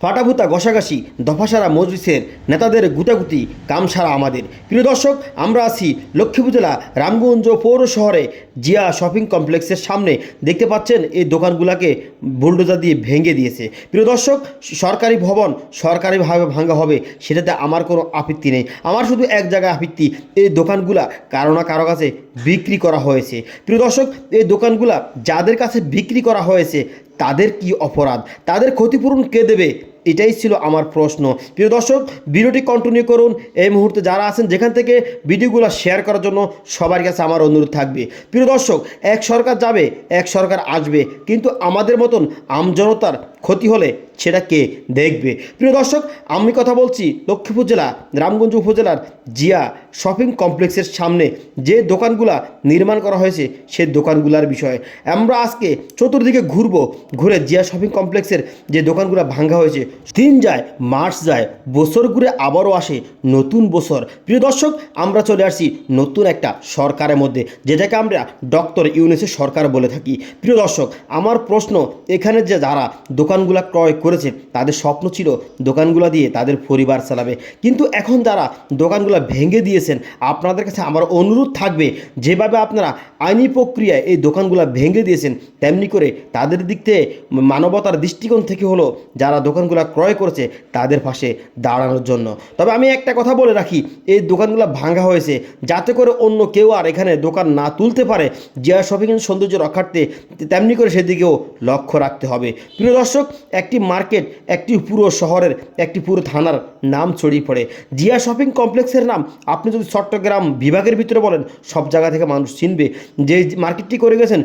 ফাটাফুতা ঘষাঘাষি দফাসারা মজলিসের নেতাদের গুতাগুতি, কামসারা আমাদের। প্রিয় দর্শক, আমরা আছি লক্ষ্মীপুর জেলা রামগঞ্জ পৌর শহরে। জিয়া শপিং কমপ্লেক্সের সামনে দেখতে পাচ্ছেন এই দোকানগুলোকে বুলডোজার দিয়ে ভেঙে দিয়েছে। প্রিয় দর্শক, সরকারি ভবন সরকারিভাবে ভাঙা হবে, সেটাতে আমার কোনো আপত্তি নেই। আমার শুধু এক জায়গায় আপত্তি, এই দোকানগুলা কারও না কারও কাছে বিক্রি করা হয়েছে। প্রিয় দর্শক, এই দোকানগুলা যাদের কাছে বিক্রি করা হয়েছে তাদের কি অপরাধ? তাদের ক্ষতিপূরণ কে দেবে? এটাই ছিল আমার প্রশ্ন। প্রিয় দর্শক, ভিডিওটি কন্টিনিউ করুন। এই মুহূর্তে যারা আছেন, যেখান থেকে ভিডিওগুলো শেয়ার করার জন্য সবার কাছে আমার অনুরোধ থাকবে। প্রিয় দর্শক, এক সরকার যাবে, এক সরকার আসবে। কিন্তু আমাদের মতন আমজনতার ক্ষতি হলে সেটা কে দেখবে? প্রিয় দর্শক, আমি কথা বলছি লক্ষ্মীপুর জেলা, রামগঞ্জ উপজেলার জিয়া শপিং কমপ্লেক্সের সামনে যে দোকানগুলা নির্মাণ করা হয়েছে সে দোকানগুলার বিষয়ে। আমরা আজকে চতুর্দিকে ঘুরবো, ঘুরে জিয়া শপিং কমপ্লেক্সের যে দোকানগুলো ভাঙ্গা হয়েছে দিন যায়, মার্চ যায়, বছর ঘুরে আবারও আসে নতুন বছর। প্রিয় দর্শক, আমরা চলে আসছি নতুন একটা সরকারের মধ্যে, যেটাকে আমরা ডক্টর ইউনিসের সরকার বলে থাকি। প্রিয় দর্শক, আমার প্রশ্ন এখানে যে যারা দোকানগুলো ক্রয় করেছে, তাদের স্বপ্ন ছিল দোকানগুলো দিয়ে তাদের পরিবার চালাবে। কিন্তু এখন তারা দোকানগুলো ভেঙে দিয়েছেন, আপনাদের কাছে আমার অনুরোধ থাকবে, যেভাবে আপনারা আইনি প্রক্রিয়ায় এই দোকানগুলো ভেঙে দিয়েছেন, তেমনি করে তাদের দিক থেকে মানবতার দৃষ্টিকোণ থেকে হলো যারা দোকানগুলো ক্রয় করেছে, তাদের পাশে দাঁড়ানোর জন্য। তবে আমি একটা কথা বলে রাখি, এই দোকানগুলো ভাঙা হয়েছে, যাতে করে অন্য কেউ আর এখানে দোকান না তুলতে পারে, জিয়া শপিং সৌন্দর্য রক্ষার্থে তেমনি করে সেদিকেও লক্ষ্য রাখতে হবে। প্রিয় দর্শক একটি মার্কেট, একটি পুরো শহরের, একটি পুরো থানার নাম ছড়িয়ে পড়ে। জিয়া শপিং কমপ্লেক্সের নাম আপনি যদি চট্টগ্রাম বিভাগের ভিতরে বলেন, সব জায়গা থেকে মানুষ চিনবে। যে মার্কেটটি করে গেছেন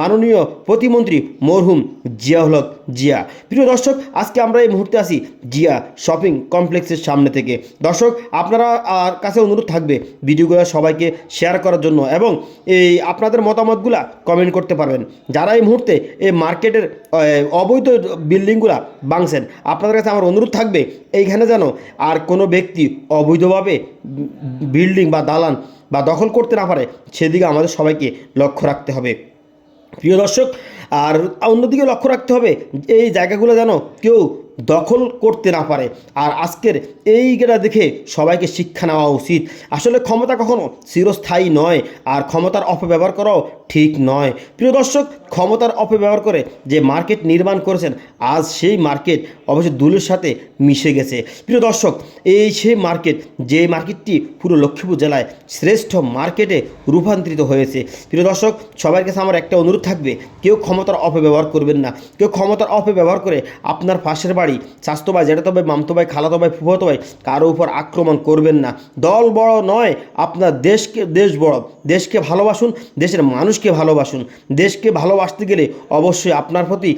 মাননীয় প্রতিমন্ত্রী মরহুম জিয়াউল হক। জিয়া। প্রিয় দর্শক, আজকে আমরা এই মুহূর্তে আসি জিয়া শপিং কমপ্লেক্সের সামনে থেকে। দর্শক, আপনারা আর কাছে অনুরোধ থাকবে ভিডিওগুলো সবাইকে শেয়ার করার জন্য এবং এই আপনাদের মতামতগুলা কমেন্ট করতে পারবেন। যারা এই মুহূর্তে এই মার্কেটের অবৈধ বিল্ডিংগুলা বাংছেন আপনাদের কাছে আমার অনুরোধ থাকবে এইখানে যেন আর কোনো ব্যক্তি অবৈধভাবে বিল্ডিং বা দালান বা দখল করতে না পারে, সেদিকে আমাদের সবাইকে লক্ষ্য রাখতে হবে। প্রিয় দর্শক আর অন্যদিকে লক্ষ্য রাখতে হবে এই জায়গাগুলো যেন কেউ দখল করতে না পারে। আর আজকের এইটা দেখে সবাইকে শিক্ষা নেওয়া উচিত। আসলে ক্ষমতা কখনো চিরস্থায়ী নয়, আর ক্ষমতার অপব্যবহার করাও ঠিক নয়। প্রিয় দর্শক, ক্ষমতার অপব্যবহার করে যে মার্কেট নির্মাণ করেছেন, আজ সেই মার্কেট অবশ্য দুলের সাথে মিশে গেছে। প্রিয় দর্শক, এই সেই মার্কেট যে মার্কেটটি পুরো লক্ষ্মীপুর জেলায় শ্রেষ্ঠ মার্কেটে রূপান্তরিত হয়েছে। প্রিয় দর্শক সবার কাছে আমার একটা অনুরোধ থাকবে, কেউ ক্ষমতার অপব্যবহার করবেন না। কেউ ক্ষমতার অপব্যবহার করে আপনার পাশের বাড়ি স্বাস্থ্য ভাই জেঠাতো ভাই, মামতো ভাই, খালাতো ভাই, ফুফাতো ভাই, কারও উপর আক্রমণ করবেন না। দল বড় নয়, আপনার দেশকে, দেশ বড়। দেশকে ভালোবাসুন, দেশের মানুষকে ভালোবাসুন। দেশকে ভালোবাসতে গেলে অবশ্যই আপনার প্রতি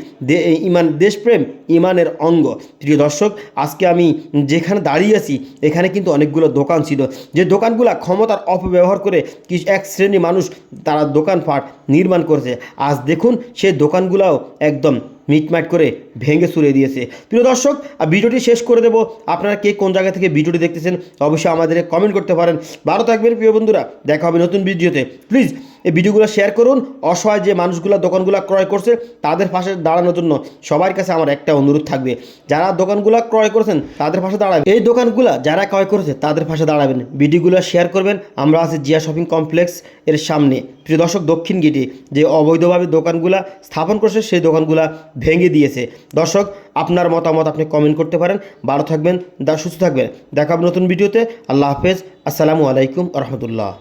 ইমান, দেশপ্রেম ইমানের অঙ্গ। প্রিয় দর্শক, আজকে আমি যেখানে দাঁড়িয়ে আছি, এখানে কিন্তু অনেকগুলো দোকান ছিল। যে দোকানগুলো ক্ষমতার অপব্যবহার করে কি এক শ্রেণি মানুষ তারা দোকানপাট নির্মাণ করেছে। আজ দেখুন, সেই দোকানগুলাও একদম মিটমাট করে ভেঙে সুরে দিয়েছে। প্রিয় দর্শক আর ভিডিওটি শেষ করে দেবো। আপনারা কে কোন জায়গা থেকে ভিডিওটি দেখতেছেন, অবশ্যই আমাদের কমেন্ট করতে পারেন। ভালো থাকবেন প্রিয় বন্ধুরা। দেখা হবে নতুন ভিডিওতে। প্লিজ এই ভিডিওগুলো শেয়ার করুন। অসহায় যে মানুষগুলো দোকানগুলো ক্রয় করছে, তাদের পাশে দাঁড়ানোর জন্য সবার কাছে আমার একটা অনুরোধ থাকবে। যারা দোকানগুলো ক্রয় করেছেন, তাদের পাশে দাঁড়াবেন। এই দোকানগুলো যারা ক্রয় করেছে, তাদের পাশে দাঁড়াবেন। ভিডিওগুলো শেয়ার করবেন। আমরা আছি জিয়া শপিং কমপ্লেক্স এর সামনে। প্রিয় দর্শক, দক্ষিণ গেটে যে অবৈধভাবে দোকানগুলা স্থাপন করছে, সেই দোকানগুলা ভেঙে দিয়েছে। দর্শক, আপনার মতামত আপনি কমেন্ট করতে পারেন। ভালো থাকবেন, দা সুস্থ থাকবেন। দেখা হবে নতুন ভিডিওতে। আল্লাহ হাফেজ। আসসালামু আলাইকুম রহমতুল্লাহ।